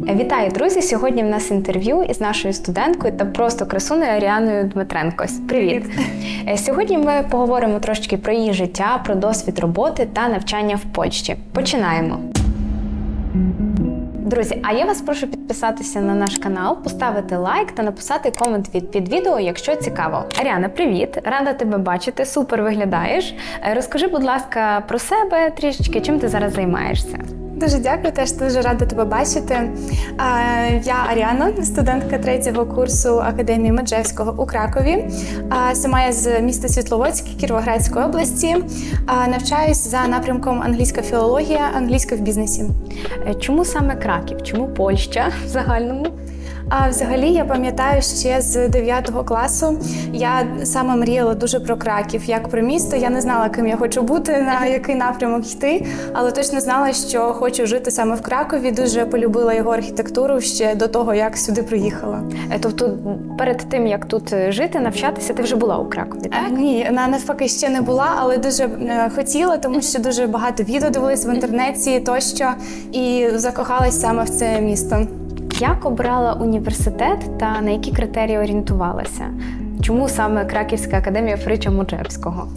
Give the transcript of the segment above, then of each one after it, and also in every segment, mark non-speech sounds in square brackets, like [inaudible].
Вітаю, друзі! Сьогодні в нас інтерв'ю із нашою студенткою та просто красуною Аріаною Дмитренко. Привіт! Е, Сьогодні ми поговоримо трошки про її життя, про досвід роботи та навчання в Польщі. Починаємо. Друзі, а я вас прошу підписатися на наш канал, поставити лайк та написати комент від під відео, якщо цікаво. Аріана, привіт! Рада тебе бачити. Супер виглядаєш. Е, Розкажи, будь ласка, про себе трішечки, чим ти зараз займаєшся. Дуже дякую, теж дуже рада тебе бачити. Я Аріана, студентка третього курсу Академії Меджевського у Кракові. Сама я з міста Світловодськ Кіровоградської області. Навчаюсь за напрямком англійська філологія, англійська в бізнесі. Е, Чому саме Краків? Чому Польща в загальному? А взагалі я пам'ятаю ще з 9 класу. Я саме мріяла дуже про Краків, як про місто. Я не знала, ким я хочу бути, на який напрямок йти, але точно знала, що хочу жити саме в Кракові. Дуже полюбила його архітектуру ще до того, як сюди приїхала. Е, Тобто, перед тим як тут е, жити, навчатися, ти вже була у Кракові, так? Ні, на навпаки ще не була, але дуже е, хотіла, тому що дуже багато відео дивилась в інтернеті тощо і закохалась саме в це місто. Як обрала університет та на які критерії орієнтувалася? Чому саме Краківська академія Фрича Муджевського?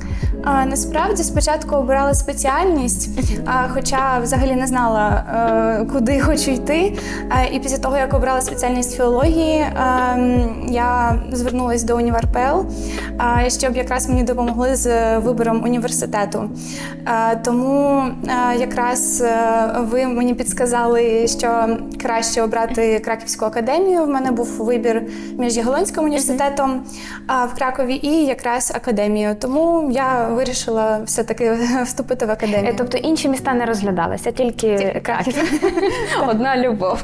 А, насправді спочатку обирала спеціальність, а, хоча взагалі не знала, е, куди хочу йти. А, і після того, як обрала спеціальність філології, а, я звернулася до УніверПЛ, а, щоб якраз мені допомогли з вибором університету. А, тому а, якраз е, ви мені підсказали, що краще обрати Краківську академію. В мене був вибір між Яголонським університетом а, в Кракові і якраз академію. Тому я вирішила все-таки [laughs] вступити в Е, академію. Тобто інші міста не розглядалися, тільки Тільки Краків. [laughs] Одна любов.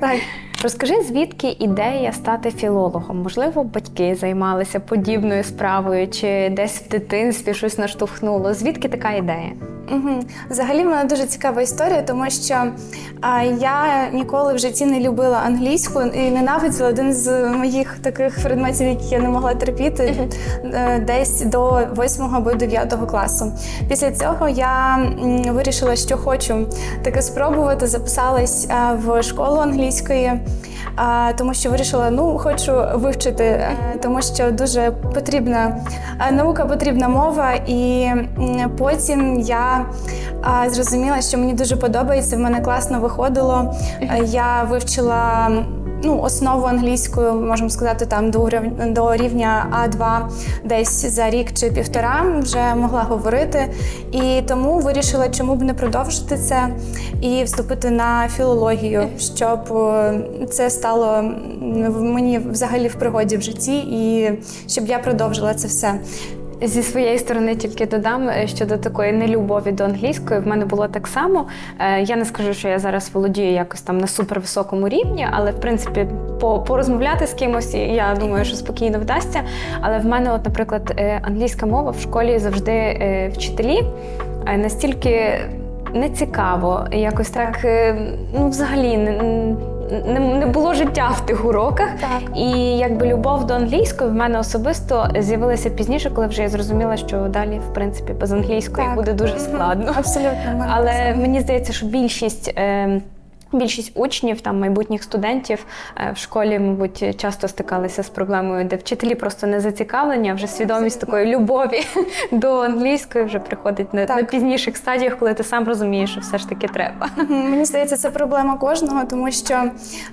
Так. Розкажи, звідки ідея стати філологом? Можливо, батьки займалися подібною справою, чи десь в дитинстві щось наштовхнуло? Звідки така ідея? Угу. Взагалі в мене дуже цікава історія, тому що а, я ніколи в житті не любила англійську і ненавиділа один з моїх таких предметів, які я не могла терпіти е, десь до 8 або 9 класу. Після цього я вирішила, що хочу таке спробувати. Записалась в школу англійської. Тому що вирішила, ну хочу вивчити, е, тому що дуже потрібна е, наука, потрібна мова. І потім я зрозуміла, що мені дуже подобається. В мене класно виходило. Е, Я вивчила. Ну, основу англійської, можемо сказати, там до до рівня А2 десь за рік чи півтора вже могла говорити. І тому вирішила, чому б не продовжити це і вступити на філологію, щоб е, це стало мені взагалі в пригоді в житті, і щоб я продовжила це все. Зі своєї сторони тільки додам е, щодо такої нелюбові до англійської. В мене було так само. Е, Я не скажу, що я зараз володію якось там на супервисокому рівні, але в принципі порозмовляти з кимось я думаю, що спокійно вдасться. Але в мене, от, наприклад, е, англійська мова в школі завжди вчителі настільки нецікаво, якось так, ну взагалі не. Не, не було життя в тих уроках, Так. і якби любов до англійської в мене особисто з'явилася пізніше, коли вже я зрозуміла, що далі, в принципі, без англійської Так. буде дуже складно. Абсолютно. Але мені здається, що більшість. Е, Більшість учнів, там майбутніх студентів е, в школі, мабуть, часто стикалися з проблемою, де вчителі просто не зацікавлені, а вже свідомість такої любові [laughs] до англійської вже приходить на, на пізніших стадіях, коли ти сам розумієш, що все ж таки треба. Мені здається, це проблема кожного, тому що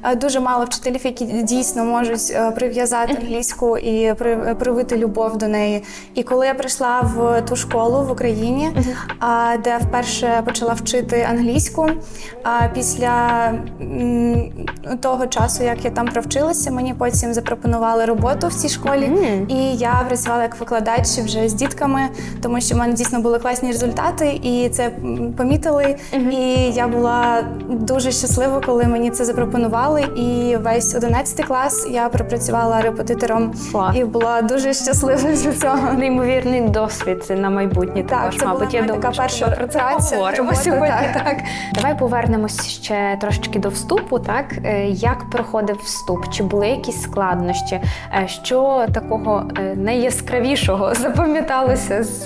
е, дуже мало вчителів, які дійсно можуть е, прив'язати англійську і привити любов до неї. І коли я прийшла в ту школу в Україні, де вперше почала вчити англійську, після того часу, як я там провчилася, мені потім запропонували роботу в цій школі. Мгм. І я працювала як викладач вже з дітками, тому що в мене дійсно були класні результати, і це помітили. І я була дуже щаслива, коли мені це запропонували. І весь 11 клас я пропрацювала репетитором Клас. і була дуже щаслива з цього. Неймовірний досвід на майбутнє. Так, також, це була я думаю, така перша праця. Давай повернемось ще трошечки до вступу. Так Е, як проходив вступ? Чи були якісь складнощі? Е, Що такого е, найяскравішого [laughs] запам'яталося з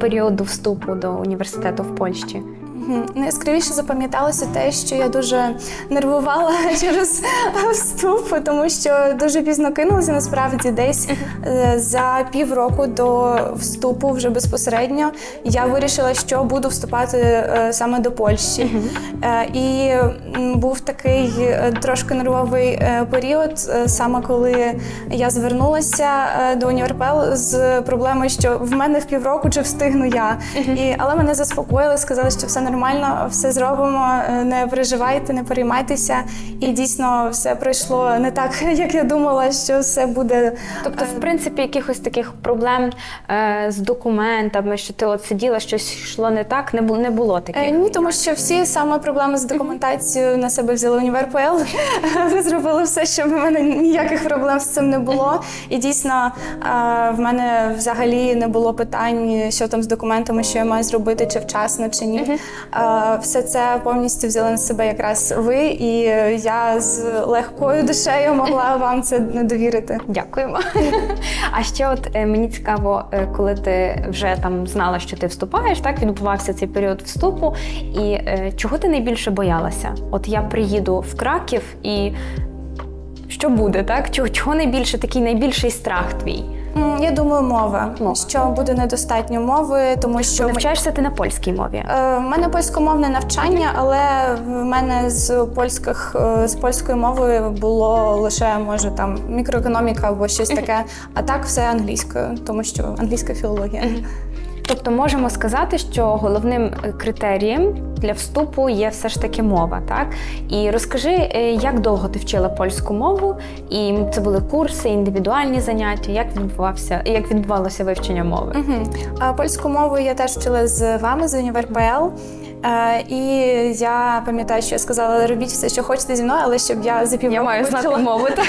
періоду вступу до університету в Польщі? Найяскравіше запам'яталося те, що я дуже нервувала [laughs] через вступ, тому що дуже пізно кинулася насправді десь е, за півроку до вступу, вже безпосередньо, я вирішила, що буду вступати е, саме до Польщі. Е, І був такий трошки нервовий період, саме коли я звернулася до універпел з проблемою, що в мене в півроку чи встигну я. І, але мене заспокоїли, сказали, що все нормально, все зробимо, е, не переживайте, не переймайтеся. І дійсно все пройшло не так, [laughs] як я думала, що все буде. Тобто, в принципі, якихось таких проблем е, з документами, що ти от сиділа, щось йшло не так, не було, не було таких. Е, Ні, тому що всі саме проблеми з документацією на себе взяли універ ПЛ. [laughs] Ви зробили все, щоб в мене ніяких проблем з цим не було. І дійсно е, в мене взагалі не було питань, що там з документами, що я маю зробити, чи вчасно, чи ні. Все це повністю взяли на себе якраз ви, і я з легкою душею могла [laughs] вам це довірити. Дякуємо. [laughs] А ще, от е, мені цікаво, е, коли ти вже там знала, що ти вступаєш, так відбувався цей період вступу. І е, чого ти найбільше боялася? От я приїду в Краків і. Що буде, так? Чого найбільше такий найбільший страх твій? Я думаю, мова, Мова. що буде недостатньо мови, тому що Навчаєшся ти на польській мові. У мене польськомовне навчання, але в мене з польських е, з польською мовою було лише може там мікроекономіка або щось таке. А так все англійською, тому що англійська філологія. Тобто можемо сказати, що головним е, критерієм для вступу є все ж таки мова, так? І розкажи, е, як довго ти вчила польську мову, і це були курси, індивідуальні заняття, як відбувався, як відбувалося вивчення мови? Угу. А польську мову я теж вчила з вами, з універ ПЛ. Е, І я пам'ятаю, що я сказала, робіть все, що хочете зі мною, але щоб я за півроку Я маю знати мову. [laughs] Так?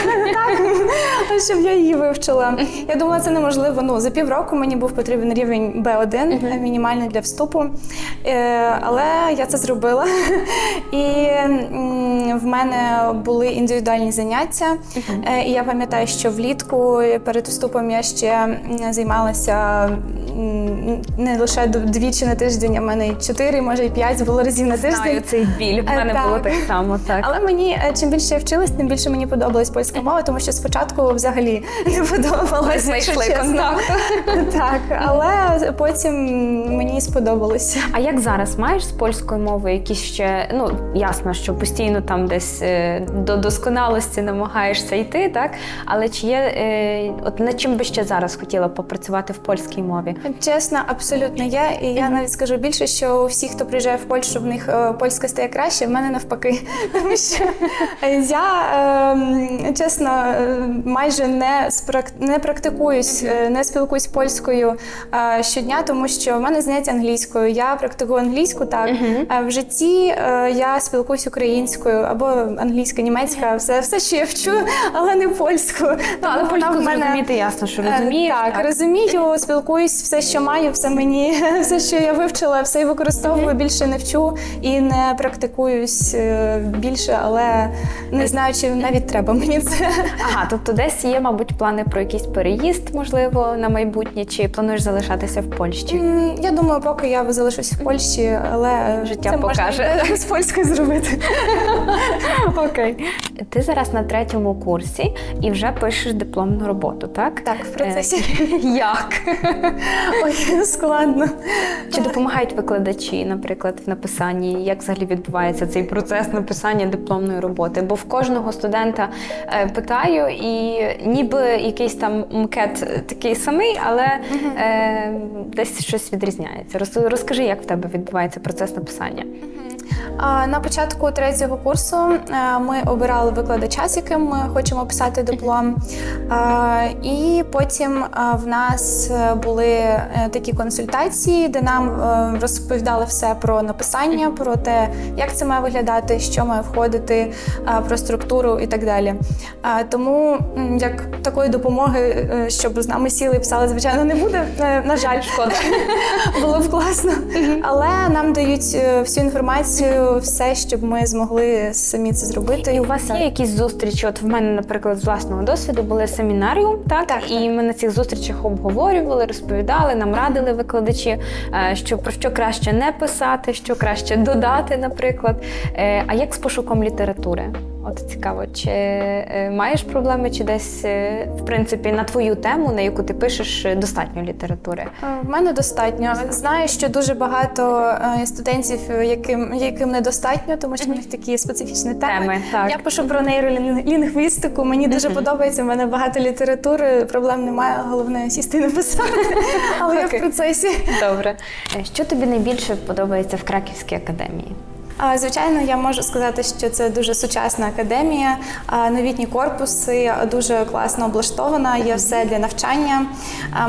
щоб я її вивчила. Я думала, це неможливо. Ну, за півроку мені був потрібен рівень B1, мінімальний для вступу. Е, Але я це зробила. [laughs] І в мене були індивідуальні заняття. Е, І я пам'ятаю, що влітку перед вступом я ще займалася не лише двічі на тиждень, а в мене чотири, може і п'ять було разів на тиждень. Знаю цей біль. В Е, мене так. було так само. Так. Але мені е, чим більше я вчилась, тим більше мені подобалась польська мова, тому що спочатку взагалі не подобалася. Знайшли контакт. [laughs] Так, але потім мені сподобалося. А як зараз маєш з польською мовою якісь ще ну ясно, що постійно там десь е, до досконалості намагаєшся йти, так? Але чи є е, от над чим би ще зараз хотіла попрацювати в польській мові? Чесно, абсолютно є. І я навіть скажу більше, що у всіх, хто приїжджає в Польщу, в них е, польська стає краще, в мене навпаки. [laughs] Тому що я ем, чесно е, майже не не практикуюсь, е, не спілкуюсь польською щодня, тому що в мене заняття англійською. Я практикую англійську так. А в житті я спілкуюсь українською або англійська, німецька, все, все, що я вчу, але не польською. Ну, але польську мене- зрозуміти ясно, що Е, розумієш. Так, розумію, спілкуюсь, все, що маю, все мені, [laughs] все, що я вивчила, все використовую, більше не вчу і не практикуюсь е, більше, але не знаю, чи навіть треба мені це. Ага, тобто десь є, мабуть, плани про якийсь переїзд, можливо, на майбутнє, чи плануєш залишатися в Польщі? Я думаю, поки я залишусь в Польщі, але Життя це покаже. можна з польською зробити. [laughs] Окей. Ти зараз на третьому курсі і вже пишеш дипломну роботу, так? Так, в процесі. Е, Як? [laughs] Ой, складно. Чи допомагають викладачі, наприклад, в написанні? Як взагалі відбувається цей процес написання дипломної роботи? Бо в кожного студента е, питаю, і ніби якийсь там мкет такий самий, але е, десь щось відрізняється. Розкажи, як в тебе відбувається процес написання? На початку третього курсу е, ми обирали викладача, з яким ми хочемо писати диплом. І потім е, в нас е, були такі консультації, де нам розповідали все про написання, про те, як це має виглядати, що має входити, про структуру і так далі. Тому як такої допомоги, щоб з нами сіли і писали, звичайно, не буде. На жаль, шкода. [laughs] Було б класно. Але нам дають всю інформацію роблю все, щоб ми змогли самі це зробити. І у вас є якісь зустрічі? От в мене, наприклад, з власного досвіду були семінаріум, так? Так, і ми на цих зустрічах обговорювали, розповідали, нам радили викладачі, е, що про що краще не писати, що краще додати, наприклад. Е, А як з пошуком літератури? От цікаво, чи е, маєш проблеми, чи десь е, в принципі на твою тему, на яку ти пишеш, е, достатньо літератури? В мене достатньо. Знаю, що дуже багато студентів, яким, яким недостатньо, тому що в них такі специфічні теми. Теми, так. Я пишу про нейролінгвістику, мені дуже подобається. в мене багато літератури, проблем немає. Головне сісти і написати. Але я в процесі. Добре. Що тобі найбільше подобається в Краківській академії? Звичайно, я можу сказати, що це дуже сучасна академія. Новітні корпуси дуже класно облаштована, є все для навчання.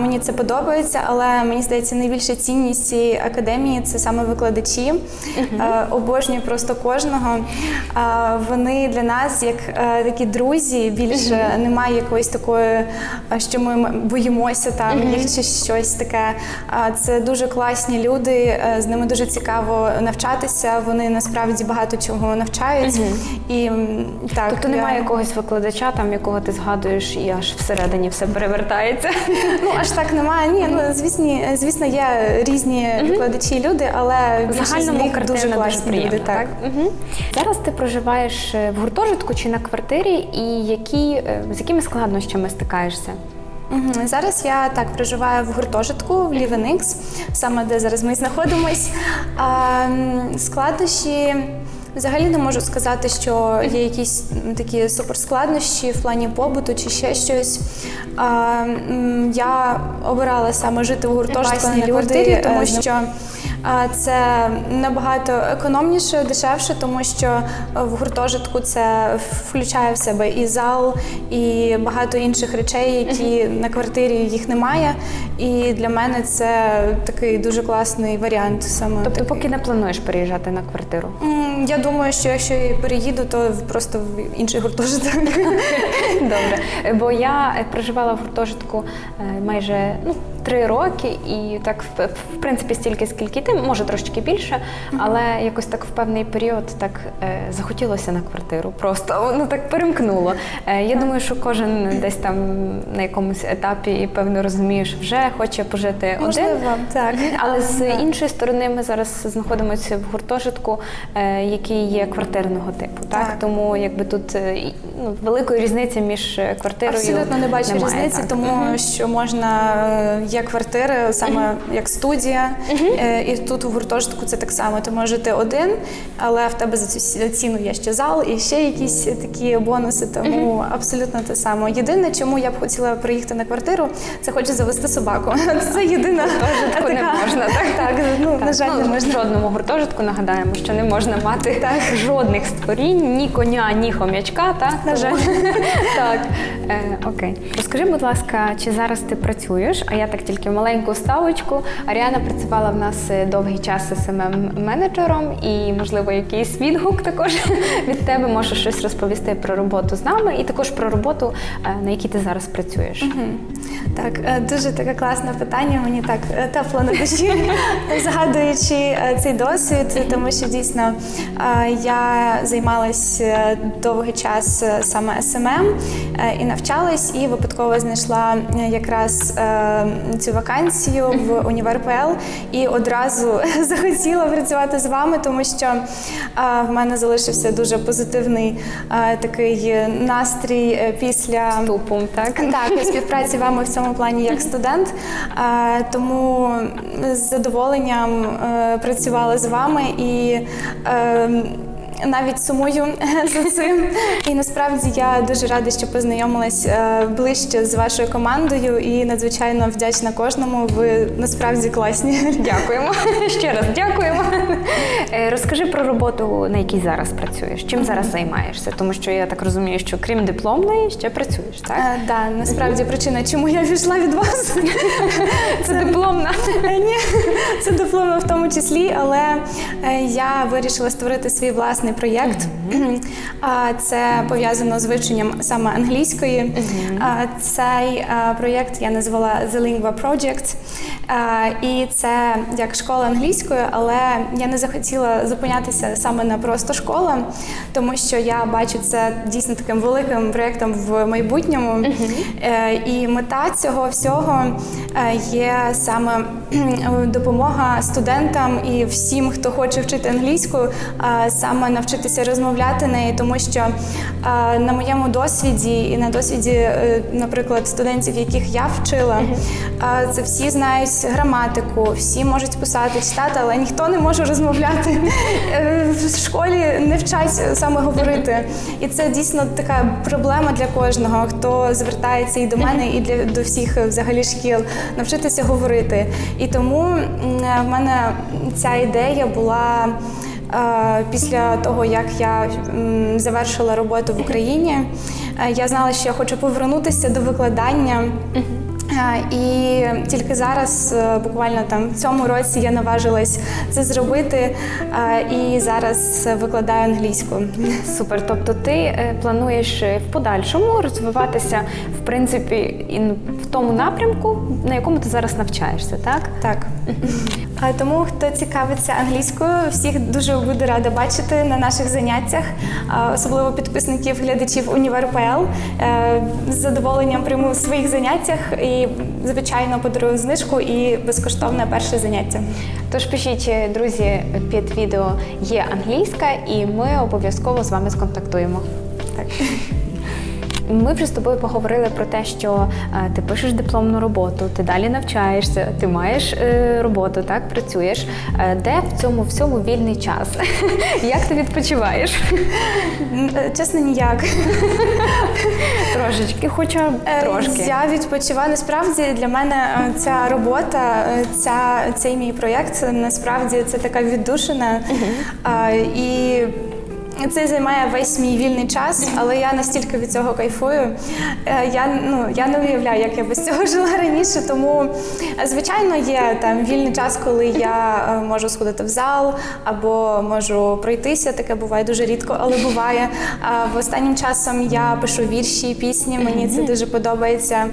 Мені це подобається, але мені здається, найбільша цінність цієї академії це саме викладачі. Обожнюю просто кожного. Вони для нас як е, такі друзі. Більше немає якоїсь такої, що ми боїмося там їх чи щось таке. Це дуже класні люди. е, З ними дуже цікаво навчатися. Вони насправді багато чого навчають. І так Тобто я- немає якогось викладача, там якого ти згадуєш, і аж всередині все перевертається. [laughs] Ну аж так немає. Ні, ну звісно, звісно, є різні викладачі, і люди, але В загальному них дуже дуже, класні приємна. люди. Так. Угу. Зараз ти проживаєш е, в гуртожитку чи на квартирі, і які, е, з якими складнощами стикаєшся? Зараз я так проживаю в гуртожитку в Лівеникс, саме де зараз ми знаходимось. А, складнощі. Взагалі не можу сказати, що є якісь такі суперскладнощі в плані побуту чи ще щось. А, я обирала саме жити в гуртожитку а не на квартирі, е, тому що це набагато економніше, дешевше, тому що в гуртожитку це включає в себе і зал, і багато інших речей, які на квартирі їх немає. І для мене це такий дуже класний варіант. Саме Тобто, такий. поки не плануєш переїжджати на квартиру. Я думаю, що якщо я переїду, то просто в інший гуртожиток. [laughs] Добре, бо я е, проживала в гуртожитку е, майже ну, три роки, і так в, принципі стільки, скільки ти, може трошечки більше, але якось так в певний період так е, захотілося на квартиру. Просто ну так перемкнуло. Е, я думаю, що кожен десь там на якомусь етапі і певно розуміє, що вже хоче пожити один. Так. Але з [laughs] іншої сторони, ми зараз знаходимося в гуртожитку, е, який є квартирного типу. Так, Так. тому якби тут ну, великої різниці між квартирою Абсолютно не бачу немає, різниці, так. тому що можна е, є квартири саме як студія, е, і тут у гуртожитку це так само. Ти можеш жити один, але в тебе за цю ціну є ще зал і ще якісь такі бонуси. Тому абсолютно те саме. Єдине, чому я б хотіла приїхати на квартиру, це хочу завести собаку. [laughs] Це єдина Гуртожитку не можна, так? [laughs] Так, ну на жаль, ну, не можна. В жодному гуртожитку нагадаємо, що не можна мати [laughs] жодних створінь, ні коня, ні хом'ячка. Так? На жаль. так. Окей. Розкажи, будь ласка, чи зараз ти працюєш? А я так тільки маленьку ставочку. Аріана працювала в нас е, довгий час smm менеджером і, можливо, якийсь відгук також [laughs] від тебе може щось розповісти про роботу з нами і також про роботу, е, на якій ти зараз працюєш. Так, е, дуже таке класне питання. Мені так тепло на душі, [laughs] згадуючи цей досвід, тому що дійсно я займалася довгий час саме СММ е, і навчалась, і випадково знайшла якраз цю вакансію в універ ПЛ і одразу [laughs] захотіла працювати з вами, тому що в мене залишився дуже позитивний такий настрій е, після Ступом, так? так, співпраці з вами в цьому плані як студент. Тому з задоволенням е, працювала з вами і. Е, Навіть сумую [laughs] за цим, і насправді я дуже рада, що познайомилась е, ближче з вашою командою і надзвичайно вдячна кожному. Ви насправді класні. [laughs] Дякуємо. Ще раз дякуємо. [laughs] Е, Розкажи про роботу, на якій зараз працюєш. Чим зараз займаєшся? Тому що я так розумію, що крім дипломної ще працюєш, так? Е, Да, насправді причина, чому я пішла від вас. Це дипломна. Е, Ні, це дипломи в тому числі, але е, я вирішила створити свій власний проєкт. Це пов'язано з вивченням саме англійської. Цей проєкт я назвала The Lingua Project. І це як школа англійської, але я не захотіла зупинятися саме на просто школа, тому що я бачу це дійсно таким великим проєктом в майбутньому. Е, І мета цього всього е, є саме допомога студентам і всім, хто хоче вчити англійську, саме навчитися розмовляти нею, тому що е, на моєму досвіді і на досвіді, е, наприклад, студентів, яких я вчила, е, це всі знають граматику, всі можуть писати, читати, але ніхто не може розмовляти. В школі не вчать саме говорити. І це дійсно така проблема для кожного, хто звертається і до мене, і для до всіх взагалі шкіл навчитися говорити. І тому в мене ця ідея була. Після того, як я завершила роботу в Україні, е, я знала, що я хочу повернутися до викладання. І тільки зараз, е, буквально там в цьому році, я наважилась це зробити і зараз викладаю англійську. Супер. Тобто ти е, плануєш в подальшому розвиватися в принципі в тому напрямку, на якому ти зараз навчаєшся, так? Так. А тому, хто цікавиться англійською, всіх дуже буду рада бачити на наших заняттях, особливо підписників, глядачів Універ.пл. Е, З задоволенням прийму в своїх заняттях і, звичайно, подарую знижку і безкоштовне перше заняття. Тож пишіть, друзі, під відео є англійська, і ми обов'язково з вами сконтактуємо. Так. Ми вже з тобою поговорили про те, що е, ти пишеш дипломну роботу, ти далі навчаєшся, ти маєш е, роботу, так працюєш. Е, де в цьому всьому вільний час? [laughs] Як ти відпочиваєш? Чесно, ніяк. Трошечки, хоча трошки. Я відпочиваю. Насправді для мене ця робота, ця, цей мій проєкт, насправді це така віддушина. І це займає весь мій вільний час, але я настільки від цього кайфую. Е, Я, ну, я не уявляю, як я без цього жила раніше. Тому, е, звичайно, є там вільний час, коли я е, можу сходити в зал або можу пройтися. Таке буває дуже рідко, але буває. А в останнім часом я пишу вірші, пісні. Мені це дуже подобається.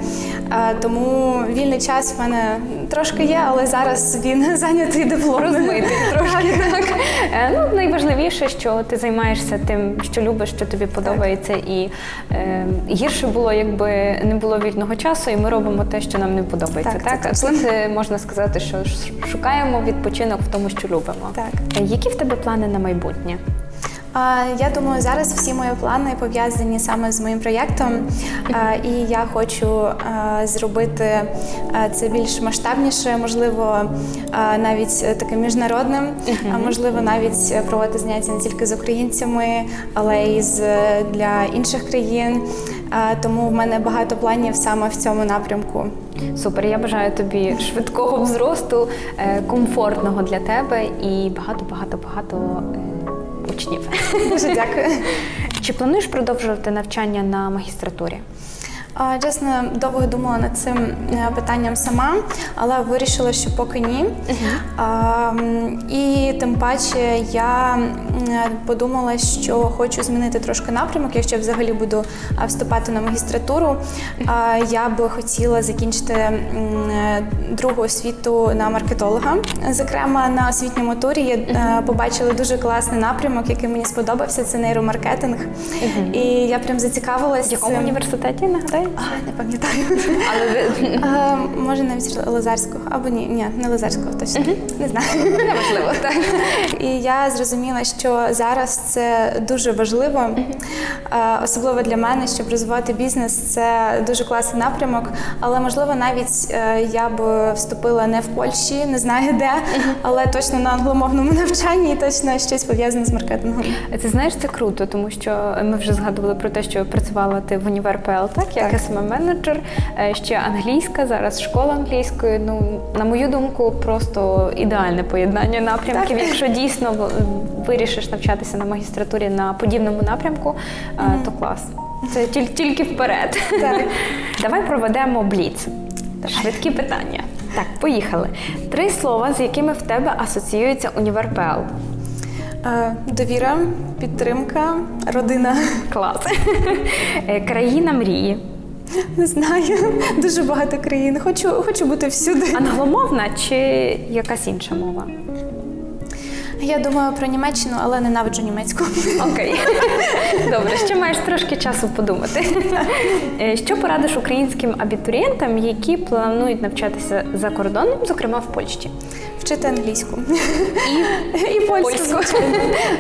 Тому вільний час в мене трошки є, але зараз він [laughs] зайнятий дипломом. Розмитий трошки так. Ну, найважливіше, що ти займаєшся тим, що любиш, що тобі подобається, і е, гірше було, якби не було вільного часу, і ми робимо те, що нам не подобається. Так, Так, це тут е, можна сказати, що шукаємо відпочинок в тому, що любимо. Так. Е, Які в тебе плани на майбутнє? Я думаю, зараз всі мої плани пов'язані саме з моїм проєктом, і я хочу зробити це більш масштабніше, можливо, навіть таким міжнародним, можливо, навіть проводити заняття не тільки з українцями, але й з для інших країн. Тому в мене багато планів саме в цьому напрямку. Супер, я бажаю тобі швидкого взросту, е, комфортного для тебе і багато, багато, багато учнів. Дуже дякую. Чи плануєш продовжувати навчання на магістратурі? Чесно, довго думала над цим е, питанням сама, але вирішила, що поки ні. І тим паче я е, подумала, що хочу змінити трошки напрямок, якщо взагалі буду вступати на магістратуру. Я би хотіла закінчити е, другу освіту на маркетолога. Зокрема, на освітньому турі я е, побачила дуже класний напрямок, який мені сподобався. Це нейромаркетинг. І я прям зацікавилась. В якому університеті нагадай? Не пам'ятаю. Але ви А, може навіть Лозарського, або ні, ні, не Лозарського, точно не знаю. неважливо, так. І я зрозуміла, що зараз це дуже важливо, а, особливо для мене, щоб розвивати бізнес. Це дуже класний напрямок. Але можливо, навіть е, я б вступила не в Польщі, не знаю де, але точно на англомовному навчанні і точно щось пов'язане з маркетингом. Ти знаєш, це круто, тому що ми вже згадували про те, що працювала ти в Універ.пл, так, як Так. СММ-менеджер, е, ще англійська, зараз школа англійської. Ну, на мою думку, просто ідеальне поєднання напрямків. Так. Якщо дійсно вирішиш навчатися на магістратурі на подібному напрямку, е, то клас. Це тіль- тільки вперед. Так. [laughs] Давай проведемо бліц. Швидкі питання. Так, поїхали. Три слова, з якими в тебе асоціюється Універ.пл. Е, Довіра, підтримка, родина. Клас. [laughs] Країна мрії. Не знаю. Дуже багато країн. Хочу, хочу бути всюди. Англомовна чи якась інша мова? Я думаю про Німеччину, але ненавиджу німецьку. Окей. Добре, ще маєш трошки часу подумати. Е, Що порадиш українським абітурієнтам, які планують навчатися за кордоном, зокрема в Польщі? Вчити англійську і, [laughs] і польську. Польську.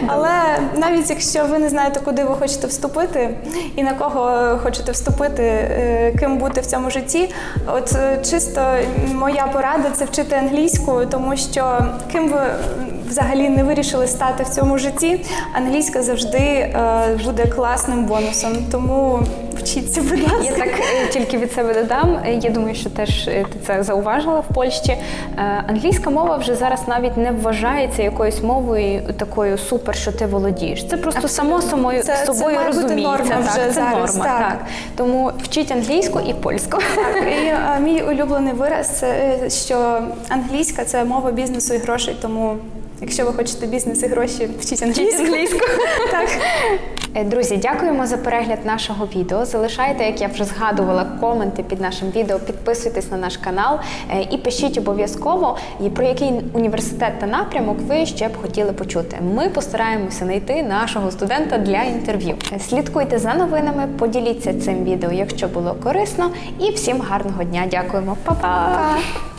Але навіть якщо ви не знаєте, куди ви хочете вступити і на кого хочете вступити, е, ким бути в цьому житті, от е, чисто моя порада це вчити англійську, тому що ким ви взагалі не вирішили стати в цьому житті, англійська завжди е, буде класним бонусом. Тому вчіться, будь ласка. Я так е, тільки від себе додам. Я думаю, що теж е, ти це зауважила в Польщі. Англійська мова вже зараз навіть не вважається якоюсь мовою такою супер, що ти володієш. Це просто само самою Це- це собою бути розуміється. норма вже це зараз, норма. так. Так. Тому вчіть англійську і польську. Так, і е, мій улюблений вираз це що англійська це мова бізнесу і грошей. Тому якщо ви хочете бізнес і гроші, вчіть англійську. [laughs] Так. Е, Друзі, дякуємо за перегляд нашого відео. Залишайте, як я вже згадувала, коменти під нашим відео, підписуйтесь на наш канал е, і пишіть обов'язково, про який університет та напрямок ви ще б хотіли почути. Ми постараємося знайти нашого студента для інтерв'ю. Е, Слідкуйте за новинами, поділіться цим відео, якщо було корисно. І всім гарного дня. Дякуємо, Па-па! Па.